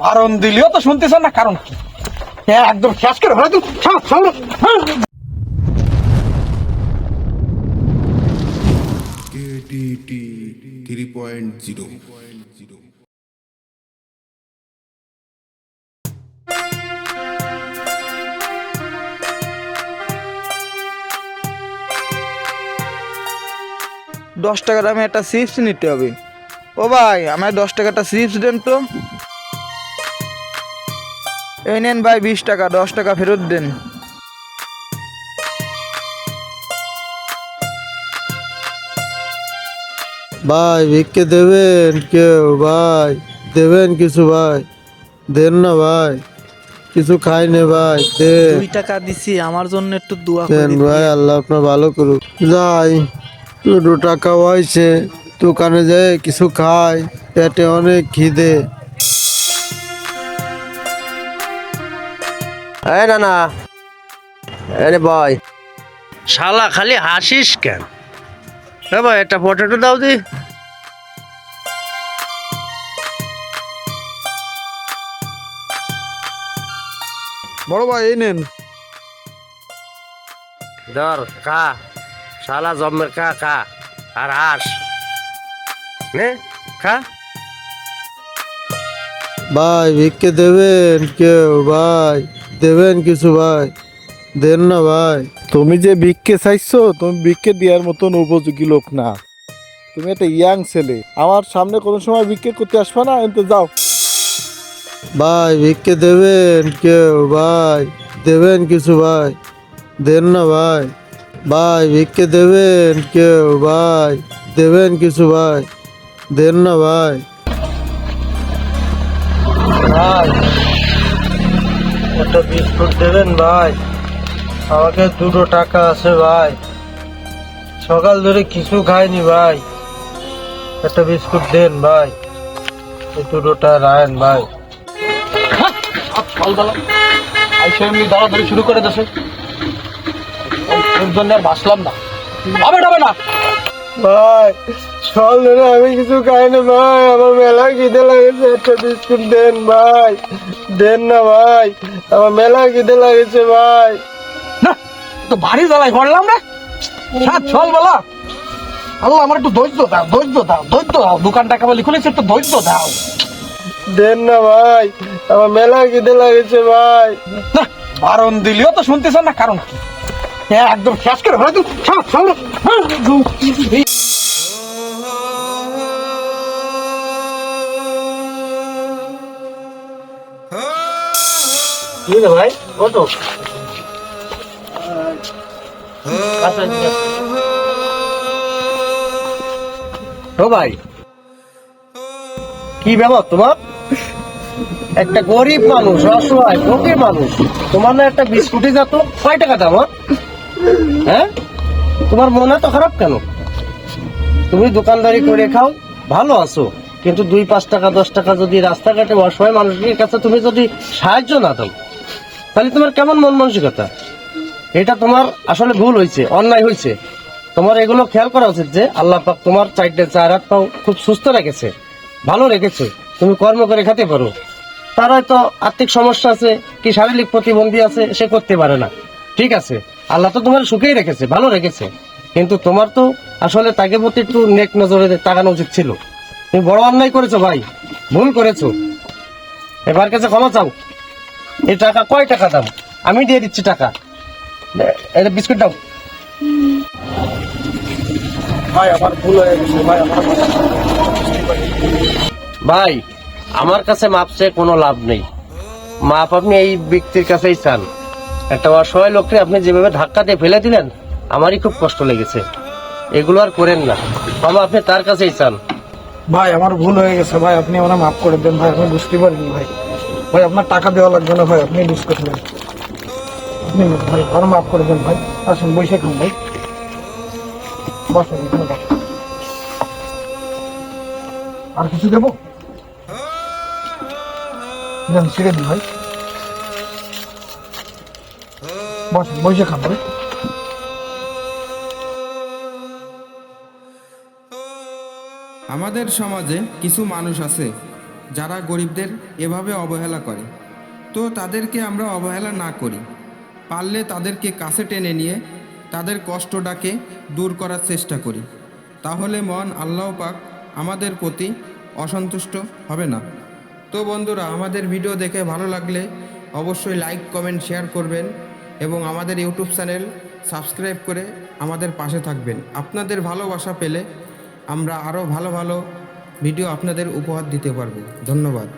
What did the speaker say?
বারণ দিলেও তো শুনতেছেন না কারণ কি? হ্যাঁ একদম শেষ করে হ্যাঁ। 3.0 দশ টাকার আমি একটা চিপস নিতে হবে। ও ভাই আমার দশ টাকাটা চিপস দেন তো। এই নেন ভাই বিশ টাকা দশ টাকা ফেরত দেন। ভাই ভিক্ষে দেবেন কেউ? ভাই দেবেন কিছু ভাই? দেন না ভাই কিছু খাই নে ভাই দেন। দুই টাকা দিছি আমার জন্য একটু দোয়া করে দেন ভাই আল্লাহ আপনার ভালো করুক। যাই দুটো টাকা হয়েছে দোকানে যায় কিছু খাই পেটে অনেক খিদে। এই না না আরে ভাই। শালা খালি হাসিস কেন? এ ভাই একটা পটেটো দাও দি। বড় ভাই এই নেন। ধর খা। শালা জমের খা খা। আর হাস। নে খা। ভাই ভিক্ষে দেবেন কেউ ভাই। দেবেন কিছু ভাই। দেন না ভাই। তুমি যে ভিক্ষে চাইছো তুমি ভিক্ষে দেওয়ার মতন উপযোগী লোক না। তুমি একটা ইয়াং ছেলে। আমার সামনে কোনো সময় ভিক্ষে করতে আসবে না? এতে যাও। ভাই ভিক্ষে দেবেন কেউ ভাই। দেবেন কিছু ভাই। দেন না ভাই। ভাই ভিক্ষে দেবেন কেউ ভাই। দেবেন কিছু ভাই। দেন না ভাই। ভাই একটা বিস্কুট দেবেন ভাই? আমাকে দুটো টাকা আছে ভাই। সকাল ধরে কিছু খাইনি ভাই। একটা বিস্কুট দেন ভাই। এই দুটোটা রায়ন ভাই। এমনি দাঁড়াদাঁড়ি শুরু করে দেছে এর জন্য আর বাঁচলাম না, হবে না। ভাই সকাল ধরে আমি কিছু খাই না ভাই আমার মেলা খিদে লাগেছে একটা বিস্কুট দেন ভাই দেন না ভাই আমার মেলা খিদে লাগেছে ভাই। না তো ভারী জ্বালাই করলাম রে। সাত ছল বেলা। আল্লাহ আমার একটু ধৈর্য দাও ধৈর্য দাও ধৈর্য দাও। দোকানটা কেবল খুলেছে একটু ধৈর্য দাও। দেন না ভাই আমার মেলা খিদে লাগেছে ভাই। না বারণ দিলেও তো শুনতেছেন না কারণ কি? একদম শেষ করে তুই। ছাড়, হ্যাঁ। ভাই? কত? ও ভাই কি ব্যাপার তোমার? একটা গরিব মানুষ অসহায় ফকির মানুষ। তোমার না একটা বিস্কুটই যাতো কয় টাকা দাম ওর? হ্যাঁ? তোমার মন এত খারাপ কেন? তুমি দোকানদারি করে খাও, ভালো আছো। কিন্তু দুই পাঁচ টাকা, দশ টাকা যদি রাস্তাঘাটে অসহায় মানুষের কাছে তুমি যদি সাহায্য না দাও, তাহলে তোমার কেমন মন মানসিকতা? এটা তোমার আসলে ভুল হয়েছে, অন্যায় হয়েছে। তোমার এগুলো খেয়াল করা উচিত যে আল্লাহ পাক তোমার চারটে চার হাত পাও খুব সুস্থ রেখেছে, ভালো রেখেছে। তুমি কর্ম করে খেতে পারো। তার হয়তো আর্থিক সমস্যা আছে, কি শারীরিক প্রতিবন্ধী আছে, সে করতে পারে না। ঠিক আছে। আল্লাহ তো তোমার সুখেই রেখেছে ভালো রেখেছে। কিন্তু তোমার তো আসলে তাকে প্রতি একটু নেক নজরে তাকানো উচিত ছিল। তুমি বড় অন্যায় করেছ ভাই ভুল করেছ। এবার কাছে ক্ষমা চাও। এই টাকা কয় টাকা দাম? আমি দিয়ে দিচ্ছি টাকা। এটা বিস্কুট দাও। ভাই আমার ভুল হয়ে গেছে ভাই আমার ভাই আমার কাছে মাপছে কোনো লাভ নেই। মাপ আপনি এই ব্যক্তির কাছেই চান। একটা অসহায় লোককে আপনি যেভাবে ধাক্কা দিয়ে ফেলে দিলেন, আমারই খুব কষ্ট লেগেছে। এগুলো আর করেন না। ক্ষমা আপনি তার কাছেই চান। ভাই, আমার ভুল হয়ে গেছে ভাই, আপনি আমার মাফ করে দেন ভাই, আমি বুঝতে পারিনি ভাই। ভাই, আপনার টাকা দেওয়া লাগবে না ভাই, আপনি ডিসকাস করেন আপনি ভাই আর মাফ করে দেন ভাই। আসুন, বসে খান ভাই। বসেন। আর কিছু দেবো? ছেড়ে দিন ভাই। আমাদের সমাজে কিছু মানুষ আছে যারা গরিবদের এভাবে অবহেলা করে। তো তাদেরকে আমরা অবহেলা না করি। পারলে তাদেরকে কাছে টেনে নিয়ে তাদের কষ্টটাকে দূর করার চেষ্টা করি। তাহলে মন আল্লাহ পাক আমাদের প্রতি অসন্তুষ্ট হবে না। তো বন্ধুরা, আমাদের ভিডিও দেখে ভালো লাগলে অবশ্যই লাইক কমেন্ট শেয়ার করবেন। এবং আমাদের ইউটিউব চ্যানেল সাবস্ক্রাইব করে আমাদের পাশে থাকবেন। আপনাদের ভালোবাসা পেলে আমরা আরও ভালো ভালো ভিডিও আপনাদের উপহার দিতে পারব। ধন্যবাদ।